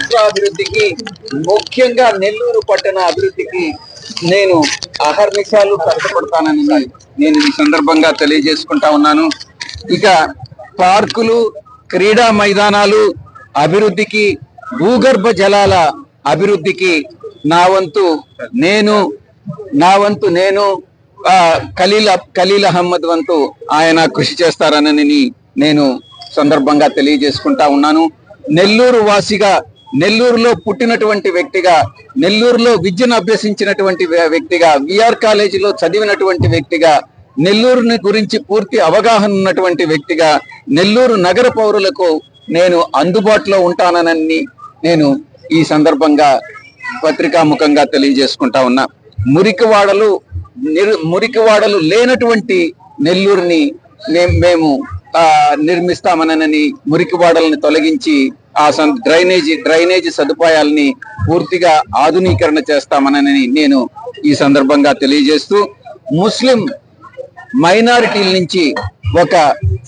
రాష్ట్ర అభివృద్ధికి ముఖ్యంగా నెల్లూరు పట్టణ అభివృద్ధికి నేను అహర్నిశాలు కష్టపడతానని నేను ఈ సందర్భంగా తెలియజేసుకుంటా ఉన్నాను. ఇక పార్కులు క్రీడా మైదానాలు అభివృద్ధికి భూగర్భ జలాల అభివృద్ధికి నా వంతు నేను నా వంతు నేను ఖలీల్ ఖలీల్ అహ్మద్ వంతు ఆయన కృషి చేస్తారనని నేను సందర్భంగా తెలియజేసుకుంటా ఉన్నాను. నెల్లూరు వాసిగా నెల్లూరులో పుట్టినటువంటి వ్యక్తిగా నెల్లూరులో విద్యను అభ్యసించినటువంటి వ్యక్తిగా విఆర్ కాలేజీలో చదివినటువంటి వ్యక్తిగా నెల్లూరుని గురించి పూర్తి అవగాహన ఉన్నటువంటి వ్యక్తిగా నెల్లూరు నగర పౌరులకు నేను అందుబాటులో ఉంటానని నేను ఈ సందర్భంగా పత్రికాముఖంగా తెలియజేసుకుంటా ఉన్నా. మురికివాడలు మురికివాడలు లేనటువంటి నెల్లూరుని మేము నిర్మిస్తామనని మురికివాడల్ని తొలగించి ఆ సం- డ్రైనేజీ డ్రైనేజీ సదుపాయాలని పూర్తిగా ఆధునీకరణ చేస్తామనని నేను ఈ సందర్భంగా తెలియజేస్తూ ముస్లిం మైనారిటీల నుంచి ఒక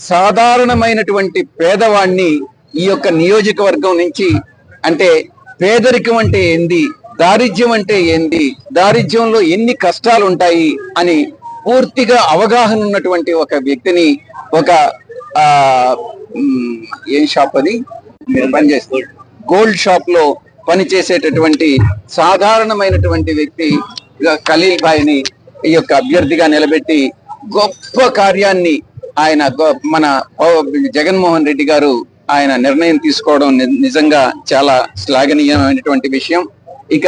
సాధారణమైనటువంటి పేదవాణ్ణి ఈ యొక్క నియోజకవర్గం నుంచి అంటే పేదరికం అంటే ఏంది దారిద్ర్యం అంటే ఏంది దారిద్ర్యంలో ఎన్ని కష్టాలు ఉంటాయి అని పూర్తిగా అవగాహన ఉన్నటువంటి ఒక వ్యక్తిని ఒక ఏం షాప్ అది? పనిచేస్తూ గోల్డ్ షాప్లో పనిచేసేటటువంటి సాధారణమైనటువంటి వ్యక్తి ఖలీల్ భాయ్ని ఈ యొక్క అభ్యర్థిగా నిలబెట్టి గొప్ప కార్యాన్ని ఆయన గొ- మన జగన్మోహన్ రెడ్డి గారు ఆయన నిర్ణయం తీసుకోవడం ని- నిజంగా చాలా శ్లాఘనీయమైనటువంటి విషయం. ఇక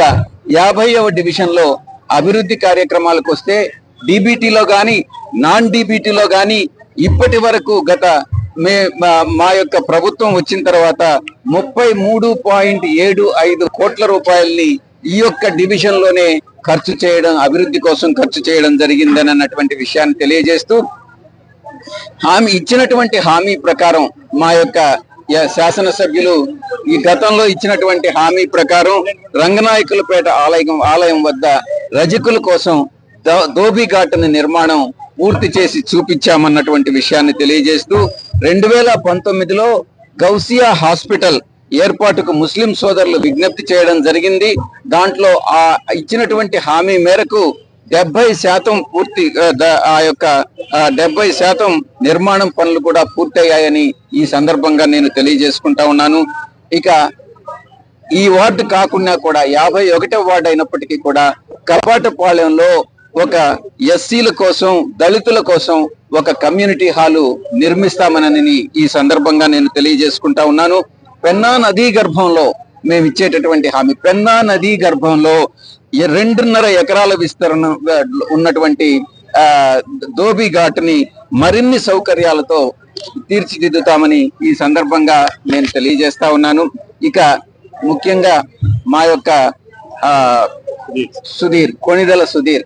యాభైవ డివిజన్లో అభివృద్ధి కార్యక్రమాలకు వస్తే డిబిటీలో గాని నాన్ డిబిటీలో గాని ఇప్పటి వరకు గత మే మా- మా యొక్క ప్రభుత్వం వచ్చిన తర్వాత ముప్పై మూడు పాయింట్ ఏడు ఐదు కోట్ల రూపాయల్ని ఈ యొక్క డివిజన్లోనే ఖర్చు చేయడం అభివృద్ధి కోసం ఖర్చు చేయడం జరిగిందని అన్నటువంటి విషయాన్ని తెలియజేస్తూ హామీ ఇచ్చినటువంటి హామీ ప్రకారం మా యొక్క శాసనసభ్యులు ఈ గతంలో ఇచ్చినటువంటి హామీ ప్రకారం రంగనాయకులపేట ఆలయం ఆలయం వద్ద రజకుల కోసం దో- ఘాటుని నిర్మాణం పూర్తి చేసి చూపించామన్నటువంటి విషయాన్ని తెలియజేస్తూ రెండు వేల పంతొమ్మిదిలో గౌసియా హాస్పిటల్ ఏర్పాటుకు ముస్లిం సోదరులు విజ్ఞప్తి చేయడం జరిగింది. దాంట్లో ఆ ఇచ్చినటువంటి హామీ మేరకు డెబ్బై శాతం పూర్తి ఆ, యొక్క డెబ్బై శాతం నిర్మాణం పనులు కూడా పూర్తయ్యాయని ఈ సందర్భంగా నేను తెలియజేసుకుంటా ఉన్నాను. ఇక ఈ వార్డు కాకుండా కూడా యాభై ఒకటో వార్డు అయినప్పటికీ కూడా కపాటపాలెంలో ఒక ఎస్సీల కోసం దళితుల కోసం ఒక కమ్యూనిటీ హాలు నిర్మిస్తామనని ఈ సందర్భంగా నేను తెలియజేసుకుంటా ఉన్నాను. పెన్నా నదీ గర్భంలో మేము ఇచ్చేటటువంటి హామీ. పెన్నా నదీ గర్భంలో రెండున్నర ఎకరాల విస్తరణ ఉన్నటువంటి ఆ ధోబీ ఘాట్ని మరిన్ని సౌకర్యాలతో తీర్చిదిద్దుతామని ఈ సందర్భంగా నేను తెలియజేస్తా ఉన్నాను. ఇక ముఖ్యంగా మా యొక్క ఆ సుధీర్ కొణిదల సుధీర్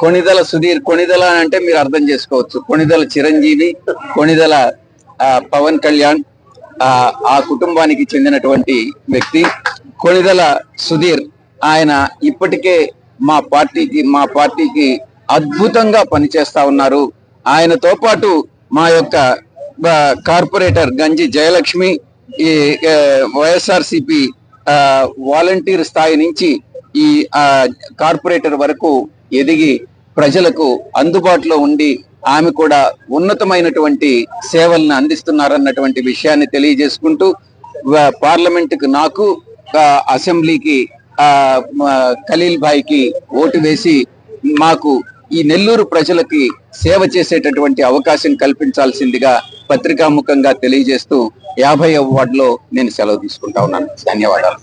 కొణిదల సుధీర్ కొణిదల అంటే మీరు అర్థం చేసుకోవచ్చు. కొణిదల చిరంజీవి కొణిదల పవన్ కళ్యాణ్ ఆ కుటుంబానికి చెందినటువంటి వ్యక్తి. కొణిదల సుధీర్ ఆయన ఇప్పటికే మా పార్టీకి మా పార్టీకి అద్భుతంగా పనిచేస్తా ఉన్నారు. ఆయనతో పాటు మా యొక్క కార్పొరేటర్ గంజి జయలక్ష్మి ఈ వైఎస్ఆర్ సిపి వాలంటీర్ స్థాయి నుంచి ఈ కార్పొరేటర్ వరకు ఎదిగి ప్రజలకు అందుబాటులో ఉండి ఆమె కూడా ఉన్నతమైనటువంటి సేవలను అందిస్తున్నారన్నటువంటి విషయాన్ని తెలియజేసుకుంటూ పార్లమెంటుకు నాకు అసెంబ్లీకి ఖలీల్ భాయ్కి ఓటు వేసి మాకు ఈ నెల్లూరు ప్రజలకి సేవ చేసేటటువంటి అవకాశం కల్పించాల్సిందిగా పత్రికాముఖంగా తెలియజేస్తూ యాభై వార్డులో నేను సెలవు తీసుకుంటా ఉన్నాను. ధన్యవాదాలు.